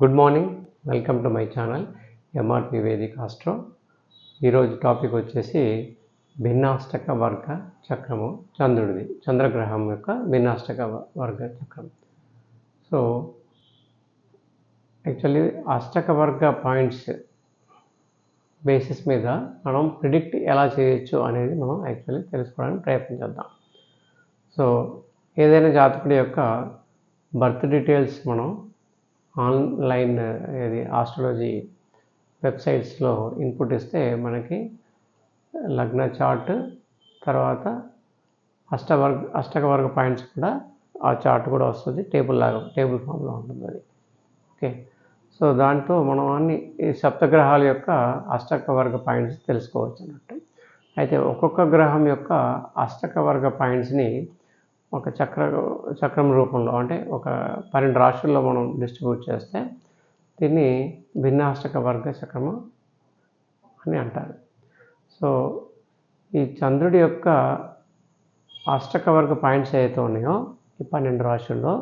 Good morning welcome to my channel MRP Vedika astro ఈరోజు topic వచ్చేసి భిన్నాష్టక వర్గ చక్రము చంద్రుడిది చంద్రగ్రహం యొక్క భిన్నాష్టక వర్గ చక్రం. సో యాక్చువల్లీ అష్టక వర్గ పాయింట్స్ బేసిస్ మీద మనం ప్రిడిక్ట్ ఎలా చేయొచ్చు అనేది మనం యాక్చువల్లీ తెలుసుకోవడానికి ప్రయత్నం చేద్దాం. సో ఏదైనా జాతకుడి యొక్క బర్త్ డీటెయిల్స్ మనం ఆన్లైన్ ఇది ఆస్ట్రాలజీ వెబ్సైట్స్లో ఇన్పుట్ ఇస్తే మనకి లగ్న చార్ట్ తర్వాత అష్టవర్గ అష్టకవర్గ పాయింట్స్ కూడా ఆ చార్ట్ కూడా వస్తుంది. టేబుల్ లాగా టేబుల్ ఫామ్లో ఉంటుంది అది. ఓకే? సో దాంట్లో మనం అన్ని ఈ సప్తగ్రహాల యొక్క అష్టక వర్గ పాయింట్స్ తెలుసుకోవచ్చు అన్నట్టు. అయితే ఒక్కొక్క గ్రహం యొక్క అష్టక వర్గ పాయింట్స్ని ఒక చక్ర చక్రం రూపంలో అంటే ఒక పన్నెండు రాష్ట్రాల్లో మనం డిస్ట్రిబ్యూట్ చేస్తే దీన్ని భిన్నాష్టక వర్గ చక్రము అని అంటారు. సో ఈ చంద్రుడి యొక్క అష్టక వర్గ పాయింట్స్ ఏవైతే ఉన్నాయో ఈ పన్నెండు రాశుల్లో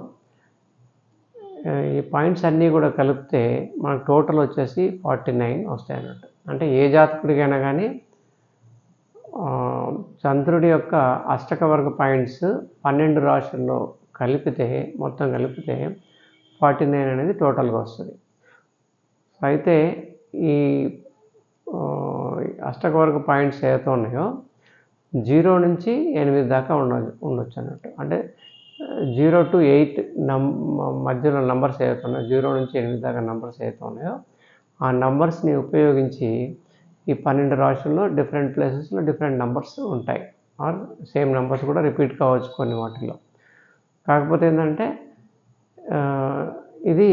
ఈ పాయింట్స్ అన్నీ కూడా కలిపితే మనకు టోటల్ వచ్చేసి ఫార్టీ నైన్ వస్తాయి అన్నట్టు అంటే ఏ జాతకుడికైనా కానీ చంద్రుడి యొక్క అష్టక వర్గ పాయింట్స్ పన్నెండు రాశుల్లో కలిపితే మొత్తం కలిపితే ఫార్టీ నైన్ అనేది టోటల్గా వస్తుంది. అయితే ఈ అష్టకవర్గ అష్టక పాయింట్స్ ఏవైతే ఉన్నాయో జీరో నుంచి ఎనిమిది దాకా ఉండ ఉండొచ్చు అన్నట్టు. అంటే జీరో టు ఎయిట్ నం మధ్యలో నంబర్స్ ఏవైతే ఉన్నాయో జీరో నుంచి ఎనిమిది దాకా నంబర్స్ ఏవైతే ఉన్నాయో ఆ నంబర్స్ని ఉపయోగించి ఈ పన్నెండు రాశుల్లో డిఫరెంట్ ప్లేసెస్లో డిఫరెంట్ నంబర్స్ ఉంటాయి. ఆర్ సేమ్ నంబర్స్ కూడా రిపీట్ కావచ్చు కొన్ని వాటిల్లో. కాకపోతే ఏంటంటే ఇది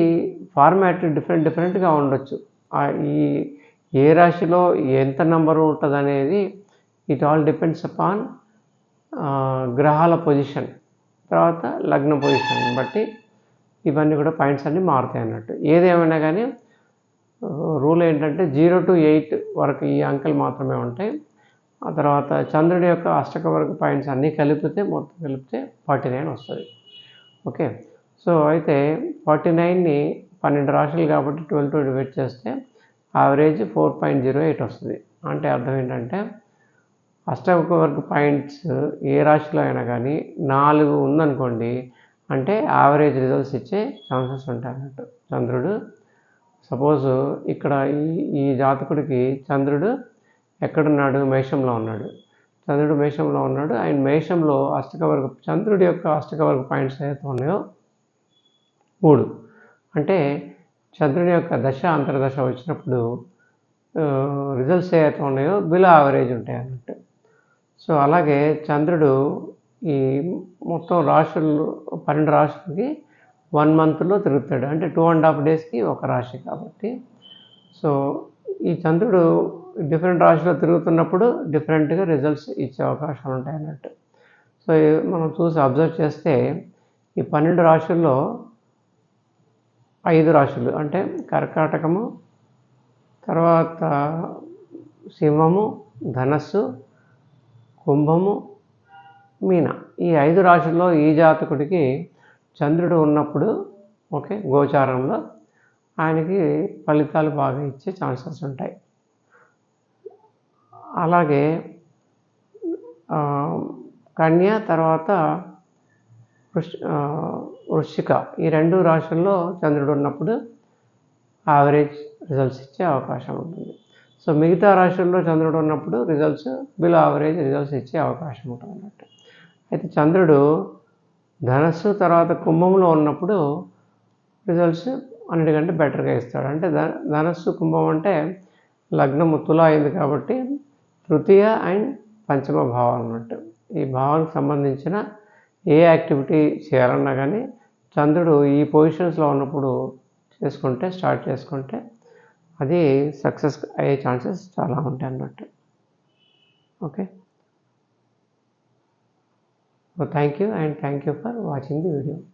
ఫార్మాట్ డిఫరెంట్ డిఫరెంట్గా ఉండొచ్చు. ఈ ఏ రాశిలో ఎంత నంబర్ ఉంటుంది అనేది ఇట్ ఆల్ డిపెండ్స్ అపాన్ గ్రహాల పొజిషన్ తర్వాత లగ్న పొజిషన్ బట్టి ఇవన్నీ కూడా పాయింట్స్ అన్నీ మారుతాయి అన్నట్టు. ఏదేమైనా కానీ రూల్ ఏంటంటే జీరో టు ఎయిట్ వరకు ఈ అంకెలు మాత్రమే ఉంటాయి. ఆ తర్వాత చంద్రుడి యొక్క అష్టక వరకు పాయింట్స్ అన్నీ కలిపితే మొత్తం కలిపితే ఫార్టీ నైన్ వస్తుంది. ఓకే? సో అయితే ఫార్టీ నైన్ని పన్నెండు రాశులు కాబట్టి ట్వెల్వ్ టు డివైడ్ చేస్తే average four point zero eight వస్తుంది. అంటే అర్థం ఏంటంటే అష్టక వరకు పాయింట్స్ ఏ రాశిలో అయినా కానీ నాలుగు ఉందనుకోండి అంటే యావరేజ్ రిజల్ట్స్ ఇచ్చే ఛాన్సెస్ ఉంటాయి అన్నట్టు చంద్రుడు. సపోజ్ ఇక్కడ ఈ ఈ జాతకుడికి చంద్రుడు ఎక్కడున్నాడు? మేషంలో ఉన్నాడు. చంద్రుడు మేషంలో ఉన్నాడు. ఆయన మేషంలో అష్టకవర్గ చంద్రుడి యొక్క అష్టకవర్గ పాయింట్స్ ఏవైతే ఉన్నాయో మూడు. అంటే చంద్రుని యొక్క దశ అంతర్దశ వచ్చినప్పుడు రిజల్ట్స్ ఏవైతే ఉన్నాయో బిలో యావరేజ్ ఉంటాయి అన్నట్టు. సో అలాగే చంద్రుడు ఈ మొత్తం రాశులు పన్నెండు రాశులకి వన్ మంత్లో తిరుగుతాడు. అంటే టూ అండ్ హాఫ్ డేస్కి ఒక రాశి కాబట్టి. సో ఈ చంద్రుడు డిఫరెంట్ రాశిలో తిరుగుతున్నప్పుడు డిఫరెంట్గా రిజల్ట్స్ ఇచ్చే అవకాశాలు ఉంటాయి అన్నట్టు సో మనం చూసి అబ్జర్వ్ చేస్తే ఈ పన్నెండు రాశుల్లో ఐదు రాశులు అంటే కర్కాటకము తర్వాత సింహము ధనస్సు కుంభము మీన. ఈ ఐదు రాశుల్లో ఈ జాతకుడికి చంద్రుడు ఉన్నప్పుడు ఓకే గోచారంలో ఆయనకి ఫలితాలు బాగా ఇచ్చే ఛాన్సెస్ ఉంటాయి. అలాగే కన్య తర్వాత వృష్ ఈ రెండు రాశుల్లో చంద్రుడు ఉన్నప్పుడు యావరేజ్ రిజల్ట్స్ ఇచ్చే అవకాశం ఉంటుంది. సో మిగతా రాశుల్లో చంద్రుడు ఉన్నప్పుడు రిజల్ట్స్ బిలో యావరేజ్ రిజల్ట్స్ ఇచ్చే అవకాశం ఉంటుంది అన్నట్టు. అయితే చంద్రుడు ధనస్సు తర్వాత కుంభంలో ఉన్నప్పుడు రిజల్ట్స్ అన్నిటికంటే బెటర్గా ఇస్తాడు. అంటే ధనస్సు కుంభం అంటే లగ్నము తులా అయింది కాబట్టి తృతీయ అండ్ పంచమ భావం అన్నట్టు. ఈ భావానికి సంబంధించిన ఏ యాక్టివిటీ చేయాలన్నా కానీ చంద్రుడు ఈ పొజిషన్స్లో ఉన్నప్పుడు చేసుకుంటే స్టార్ట్ చేసుకుంటే అది సక్సెస్ అయ్యే ఛాన్సెస్ చాలా ఉంటాయి అన్నట్టు. Okay So thank you and thank you for watching the video.